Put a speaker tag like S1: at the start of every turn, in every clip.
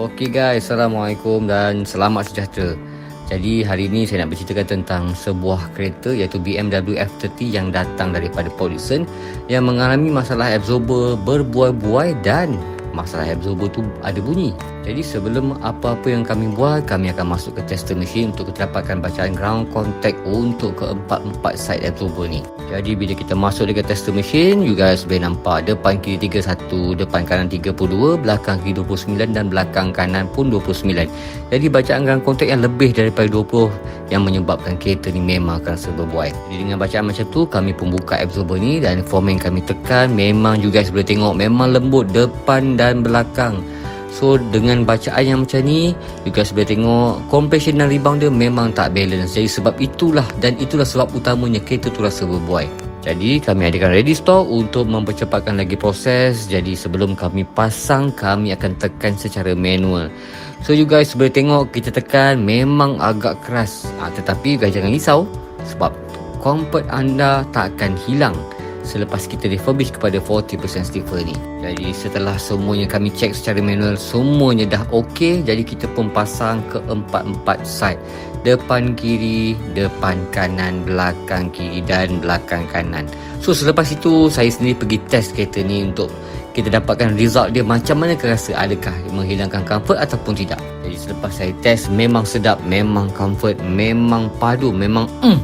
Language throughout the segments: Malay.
S1: Okey guys, Assalamualaikum dan selamat sejahtera. Jadi hari ini saya nak berceritakan tentang sebuah kereta iaitu BMW F30 yang datang daripada Polisen yang mengalami masalah absorber berbuai-buai dan masalah absorber tu ada bunyi. Jadi sebelum apa-apa yang kami buat, kami akan masuk ke tester mesin untuk dapatkan bacaan ground contact untuk keempat-empat side absorber ni. Jadi bila kita masuk dekat tester mesin, you guys boleh nampak depan kiri 31, depan kanan 32, belakang kiri 29 dan belakang kanan pun 29. Jadi bacaan ground contact yang lebih daripada 20 yang menyebabkan kereta ni memang akan berbuai. Jadi dengan bacaan macam tu, kami pun buka absorber ni dan form yang kami tekan memang you guys boleh tengok memang lembut depan dan belakang. So dengan bacaan yang macam ni You guys boleh tengok Compression dan rebound dia memang tak balance. Jadi sebab itulah Dan itulah sebab utamanya Kereta tu rasa berbuai. Jadi kami adakan ready stock untuk mempercepatkan lagi proses. Jadi sebelum kami pasang kami akan tekan secara manual. So you guys boleh tengok kita tekan memang agak keras. Ha, Tetapi you guys jangan risau Sebab comfort anda tak akan hilang selepas kita refurbish kepada 40% stiffer ni. Jadi setelah semuanya kami check secara manual, semuanya dah okey. Jadi kita pun pasang ke empat-empat side. Depan kiri, depan kanan, belakang kiri dan belakang kanan. So selepas itu saya sendiri pergi test kereta ni untuk kita dapatkan result dia macam mana kerasa adakah menghilangkan comfort ataupun tidak. Jadi selepas saya test memang sedap, memang comfort, memang padu, memang mm.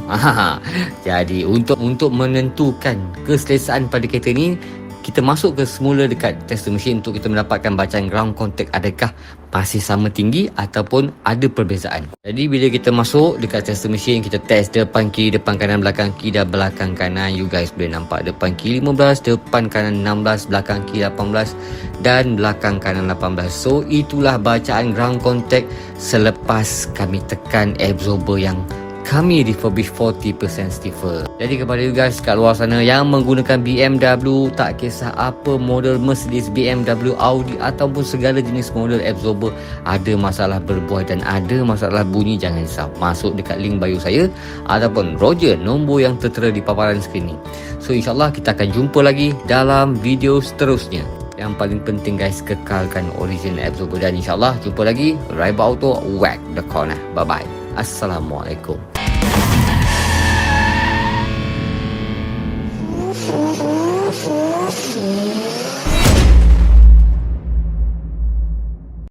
S1: Jadi untuk untuk menentukan keselesaan pada kereta ni kita masuk ke semula dekat tester mesin untuk kita mendapatkan bacaan ground contact adakah masih sama tinggi ataupun ada perbezaan. Jadi bila kita masuk dekat tester mesin kita test depan kiri, depan kanan, belakang kiri dan belakang kanan. You guys boleh nampak depan kiri 15, depan kanan 16, belakang kiri 18 dan belakang kanan 18. So itulah bacaan ground contact selepas kami tekan absorber yang kami refurbish 40% stiffer. Jadi kepada you guys kat luar sana yang menggunakan BMW, tak kisah apa model Mercedes, BMW, Audi ataupun segala jenis model absorber ada masalah berbuah dan ada masalah bunyi jangan risau. Masuk dekat link bio saya ataupun Roger nombor yang tertera di paparan skrin ni. So insyaAllah kita akan jumpa lagi dalam video seterusnya. Yang paling penting guys kekalkan original absorber dan insyaAllah jumpa lagi Raiba Auto Whack the Corner. Bye bye. Assalamualaikum.